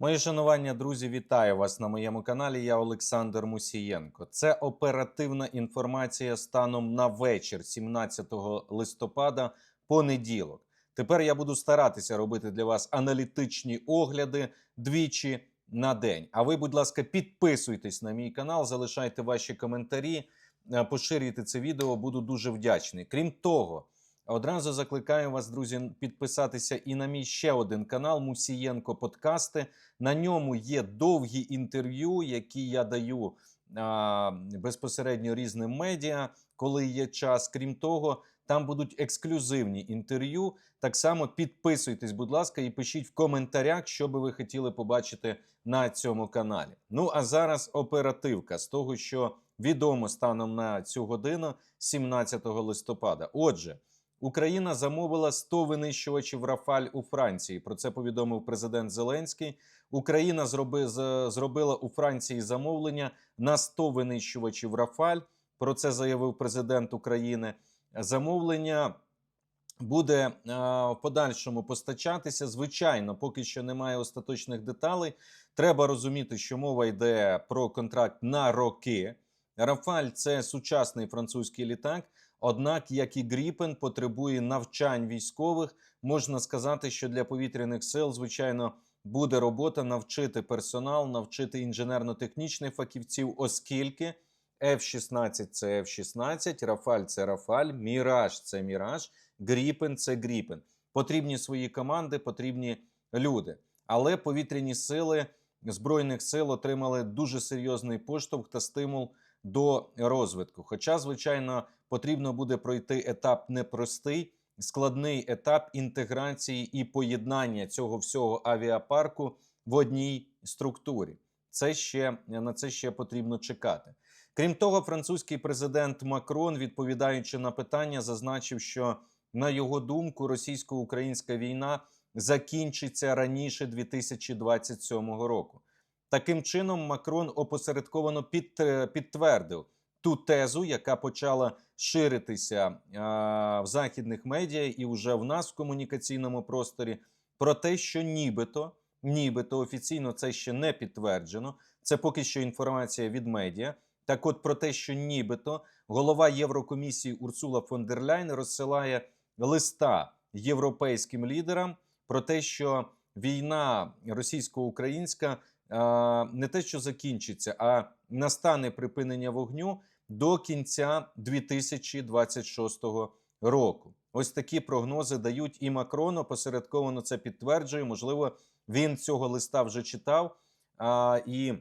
Мої шанування, друзі, вітаю вас на моєму каналі. Я Олександр Мусієнко. Це оперативна інформація станом на вечір, 17 листопада, понеділок. Тепер я буду старатися робити для вас аналітичні огляди двічі на день. А ви, будь ласка, підписуйтесь на мій канал, залишайте ваші коментарі, е, поширюйте це відео. Буду дуже вдячний. Крім того. Одразу закликаю вас, друзі, підписатися і на мій ще один канал Мусієнко Подкасти. На ньому є довгі інтерв'ю, які я даю а, безпосередньо різним медіа, коли є час. Крім того, там будуть ексклюзивні інтерв'ю. Так само підписуйтесь, будь ласка, і пишіть в коментарях, що би ви хотіли побачити на цьому каналі. Ну а зараз оперативка з того, що відомо станом на цю годину, 17 листопада. Отже. Україна замовила 100 винищувачів Рафаль у Франції. Про це повідомив президент Зеленський. Україна зроби, з, зробила у Франції замовлення на 100 винищувачів Рафаль. Про це заявив президент України. Замовлення буде е, в подальшому постачатися. Звичайно, поки що немає остаточних деталей. Треба розуміти, що мова йде про контракт на роки. Рафаль це сучасний французький літак. Однак, як і Гріпен, потребує навчань військових. Можна сказати, що для повітряних сил, звичайно, буде робота навчити персонал, навчити інженерно-технічних фахівців, оскільки F-16 – це F-16, Рафаль це Рафаль, Міраж це Міраж, Гріпен це Гріпен. Потрібні свої команди, потрібні люди. Але повітряні сили збройних сил отримали дуже серйозний поштовх та стимул до розвитку. Хоча, звичайно, потрібно буде пройти етап непростий, складний етап інтеграції і поєднання цього всього авіапарку в одній структурі. Це ще на це ще потрібно чекати. Крім того, французький президент Макрон, відповідаючи на питання, зазначив, що на його думку російсько-українська війна закінчиться раніше 2027 року. Таким чином, Макрон опосередковано під, підтвердив ту тезу, яка почала ширитися а, в західних медіа і вже в нас в комунікаційному просторі, про те, що нібито, нібито офіційно це ще не підтверджено. Це поки що інформація від медіа. Так, от про те, що нібито голова Єврокомісії Урсула фон дер Ляйн розсилає листа європейським лідерам про те, що війна російсько-українська не те, що закінчиться, а настане припинення вогню до кінця 2026 року. Ось такі прогнози дають і Макрон опосередковано це підтверджує. Можливо, він цього листа вже читав а, і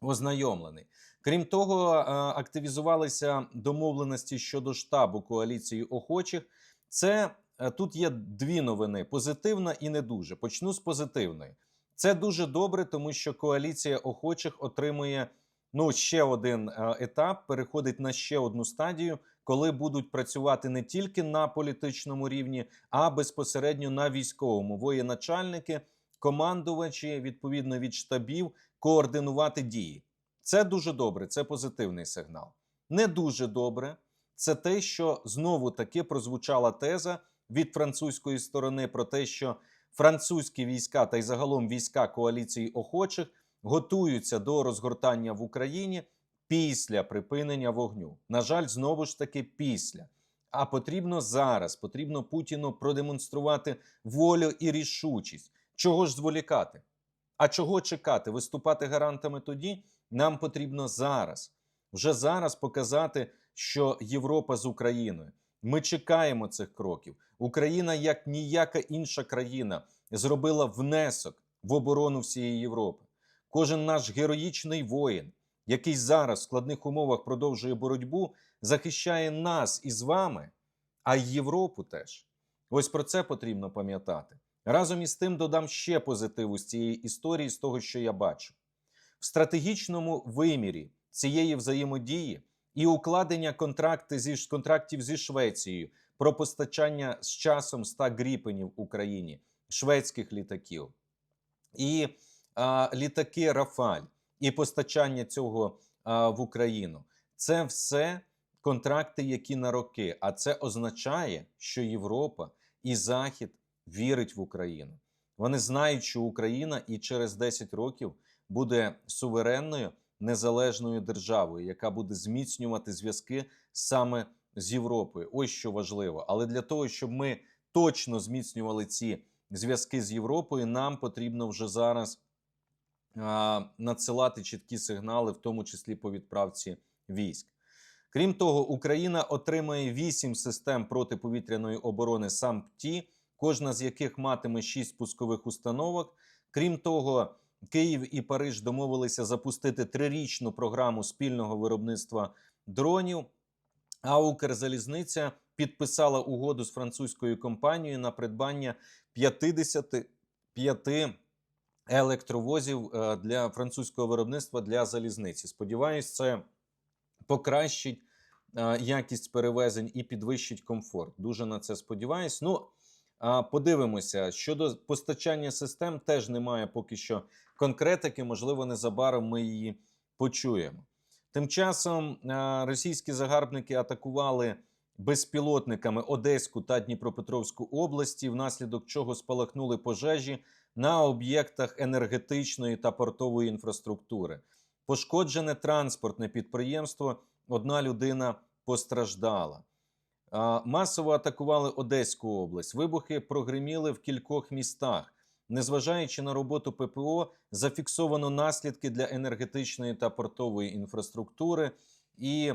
ознайомлений. Крім того, активізувалися домовленості щодо штабу коаліції охочих. Це тут є дві новини: позитивна і не дуже. Почну з позитивної. Це дуже добре, тому що коаліція охочих отримує ну ще один е, етап, переходить на ще одну стадію, коли будуть працювати не тільки на політичному рівні, а безпосередньо на військовому. Воєначальники, командувачі відповідно від штабів координувати дії. Це дуже добре, це позитивний сигнал. Не дуже добре. Це те, що знову таки прозвучала теза від французької сторони про те, що французькі війська та й загалом війська коаліції охочих готуються до розгортання в Україні після припинення вогню. На жаль, знову ж таки, після. А потрібно зараз, потрібно Путіну продемонструвати волю і рішучість. Чого ж зволікати? А чого чекати? Виступати гарантами тоді нам потрібно зараз. Вже зараз показати, що Європа з Україною. Ми чекаємо цих кроків. Україна, як ніяка інша країна, зробила внесок в оборону всієї Європи. Кожен наш героїчний воїн, який зараз в складних умовах продовжує боротьбу, захищає нас із вами, а й Європу теж. Ось про це потрібно пам'ятати. Разом із тим додам ще позитиву з цієї історії, з того, що я бачу. В стратегічному вимірі цієї взаємодії і укладення контракти зі контрактів зі Швецією про постачання з часом 100 гріпенів Україні, шведських літаків, і а, літаки Рафаль, і постачання цього а, в Україну. Це все контракти, які на роки. А це означає, що Європа і Захід вірить в Україну. Вони знають, що Україна і через 10 років буде суверенною незалежною державою, яка буде зміцнювати зв'язки саме з Європою. Ось що важливо. Але для того, щоб ми точно зміцнювали ці зв'язки з Європою, нам потрібно вже зараз а, надсилати чіткі сигнали, в тому числі по відправці військ. Крім того, Україна отримає вісім систем протиповітряної оборони САМПТІ, кожна з яких матиме шість пускових установок. Крім того, Київ і Париж домовилися запустити трирічну програму спільного виробництва дронів. А Укрзалізниця підписала угоду з французькою компанією на придбання 55 електровозів е, для французького виробництва для залізниці. Сподіваюсь, це покращить е, якість перевезень і підвищить комфорт. Дуже на це сподіваюсь. Ну подивимося щодо постачання систем, теж немає поки що конкретики. Можливо, незабаром ми її почуємо. Тим часом російські загарбники атакували безпілотниками Одеську та Дніпропетровську області, внаслідок чого спалахнули пожежі на об'єктах енергетичної та портової інфраструктури. Пошкоджене транспортне підприємство. Одна людина постраждала. Масово атакували Одеську область. Вибухи прогриміли в кількох містах. Незважаючи на роботу ППО, зафіксовано наслідки для енергетичної та портової інфраструктури. І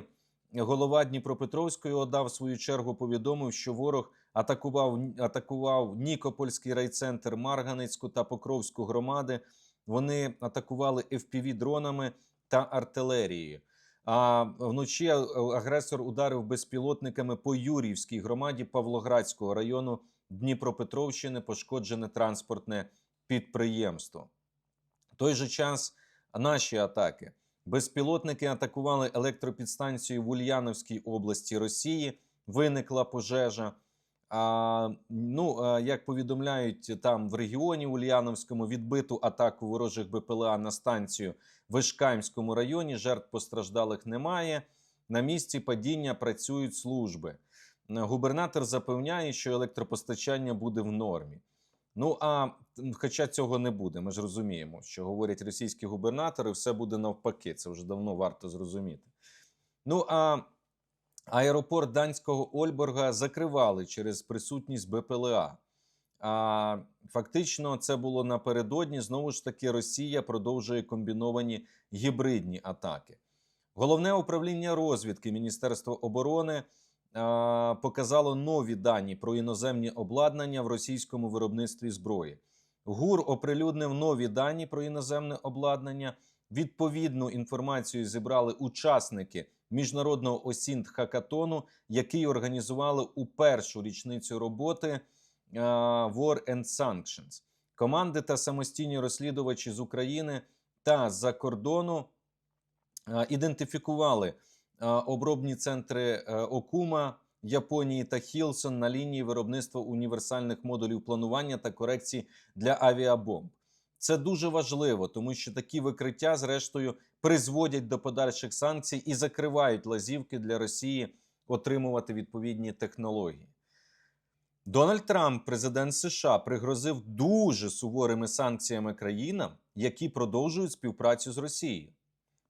голова Дніпропетровської ОДА в свою чергу повідомив, що ворог атакував, атакував Нікопольський райцентр, Марганецьку та Покровську громади. Вони атакували fpv дронами та артилерією. А вночі агресор ударив безпілотниками по Юрівській громаді Павлоградського району Дніпропетровщини, пошкоджене транспортне підприємство. В той же час наші атаки. Безпілотники атакували електропідстанцію в Ульяновській області Росії. Виникла пожежа. А, ну, як повідомляють там в регіоні Ульяновському, відбиту атаку ворожих БПЛА на станцію в Ішкаймському районі. Жертв постраждалих немає. На місці падіння працюють служби. Губернатор запевняє, що електропостачання буде в нормі. Ну а хоча цього не буде, ми ж розуміємо, що говорять російські губернатори, все буде навпаки. Це вже давно варто зрозуміти. Ну а аеропорт данського Ольборга закривали через присутність БПЛА. А фактично, це було напередодні. Знову ж таки, Росія продовжує комбіновані гібридні атаки. Головне управління розвідки Міністерства оборони а, показало нові дані про іноземні обладнання в російському виробництві зброї. ГУР оприлюднив нові дані про іноземне обладнання. Відповідну інформацію зібрали учасники міжнародного осінт хакатону, який організували у першу річницю роботи War and Sanctions. Команди та самостійні розслідувачі з України та з-за кордону ідентифікували обробні центри Окума Японії та Хілсон на лінії виробництва універсальних модулів планування та корекції для авіабомб. Це дуже важливо, тому що такі викриття, зрештою, призводять до подальших санкцій і закривають лазівки для Росії отримувати відповідні технології. Дональд Трамп, президент США, пригрозив дуже суворими санкціями країнам, які продовжують співпрацю з Росією.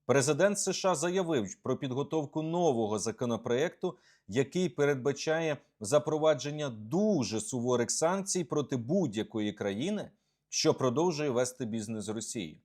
Президент США заявив про підготовку нового законопроекту, який передбачає запровадження дуже суворих санкцій проти будь-якої країни, що продовжує вести бізнес з Росією.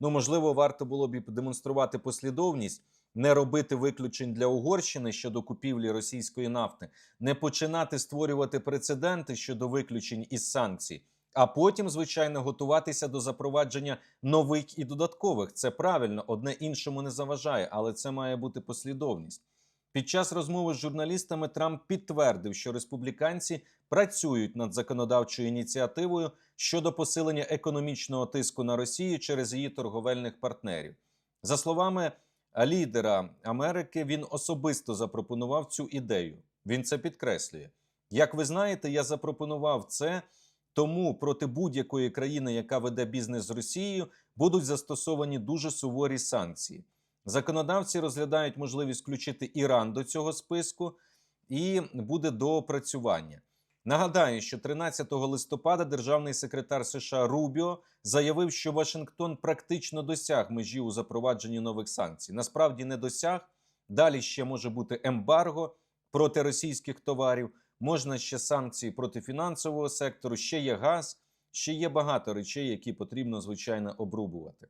Ну, можливо, варто було б і демонструвати послідовність, не робити виключень для Угорщини щодо купівлі російської нафти, не починати створювати прецеденти щодо виключень із санкцій, а потім, звичайно, готуватися до запровадження нових і додаткових. Це правильно, одне іншому не заважає, але це має бути послідовність. Під час розмови з журналістами Трамп підтвердив, що республіканці працюють над законодавчою ініціативою щодо посилення економічного тиску на Росію через її торговельних партнерів. За словами лідера Америки, він особисто запропонував цю ідею. Він це підкреслює. Як ви знаєте, я запропонував це. Тому проти будь-якої країни, яка веде бізнес з Росією, будуть застосовані дуже суворі санкції. Законодавці розглядають можливість включити Іран до цього списку, і буде доопрацювання. Нагадаю, що 13 листопада державний секретар США Рубіо заявив, що Вашингтон практично досяг межі у запровадженні нових санкцій. Насправді не досяг. Далі ще може бути ембарго проти російських товарів, можна ще санкції проти фінансового сектору, ще є газ, ще є багато речей, які потрібно звичайно обрубувати.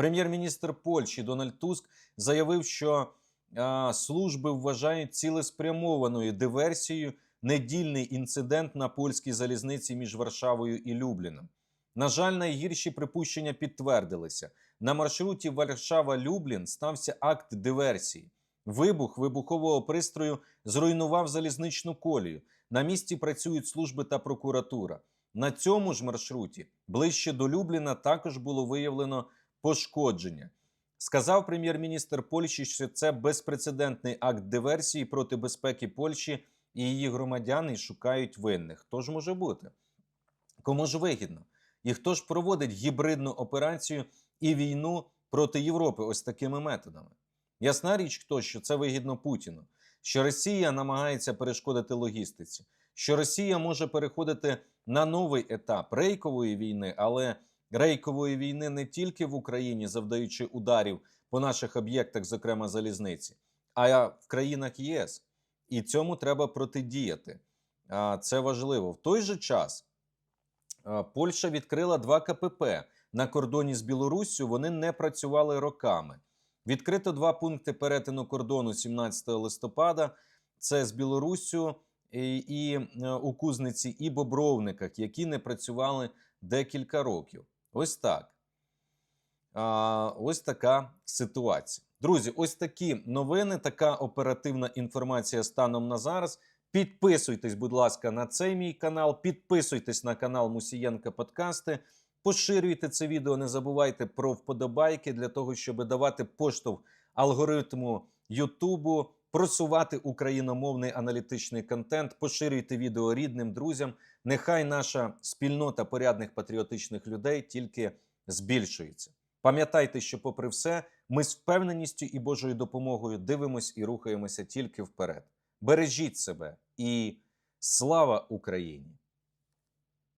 Прем'єр-міністр Польщі Дональд Туск заявив, що а, служби вважають цілеспрямованою диверсією недільний інцидент на польській залізниці між Варшавою і Любліном. На жаль, найгірші припущення підтвердилися. На маршруті Варшава-Люблін стався акт диверсії. Вибух вибухового пристрою зруйнував залізничну колію. На місці працюють служби та прокуратура. На цьому ж маршруті, ближче до Любліна, також було виявлено пошкодження. Сказав прем'єр-міністр Польщі, що це безпрецедентний акт диверсії проти безпеки Польщі і її громадян і шукають винних. Хто ж може бути? Кому ж вигідно? І хто ж проводить гібридну операцію і війну проти Європи ось такими методами? Ясна річ, хто що це вигідно Путіну, що Росія намагається перешкодити логістиці, що Росія може переходити на новий етап рейкової війни, але рейкової війни не тільки в Україні, завдаючи ударів по наших об'єктах, зокрема залізниці, а в країнах ЄС. І цьому треба протидіяти. Це важливо. В той же час Польща відкрила два КПП на кордоні з Білоруссю. Вони не працювали роками. Відкрито два пункти перетину кордону 17 листопада. Це з Білоруссю і, і е, у Кузниці, і Бобровниках, які не працювали декілька років. Ось так. А, ось така ситуація. Друзі, ось такі новини, така оперативна інформація станом на зараз. Підписуйтесь, будь ласка, на цей мій канал. Підписуйтесь на канал Мусієнка Подкасти. Поширюйте це відео, не забувайте про вподобайки для того, щоб давати поштовх алгоритму Ютубу, просувати україномовний аналітичний контент. Поширюйте відео рідним, друзям. Нехай наша спільнота порядних патріотичних людей тільки збільшується. Пам'ятайте, що, попри все, ми з впевненістю і Божою допомогою дивимось і рухаємося тільки вперед. Бережіть себе і слава Україні!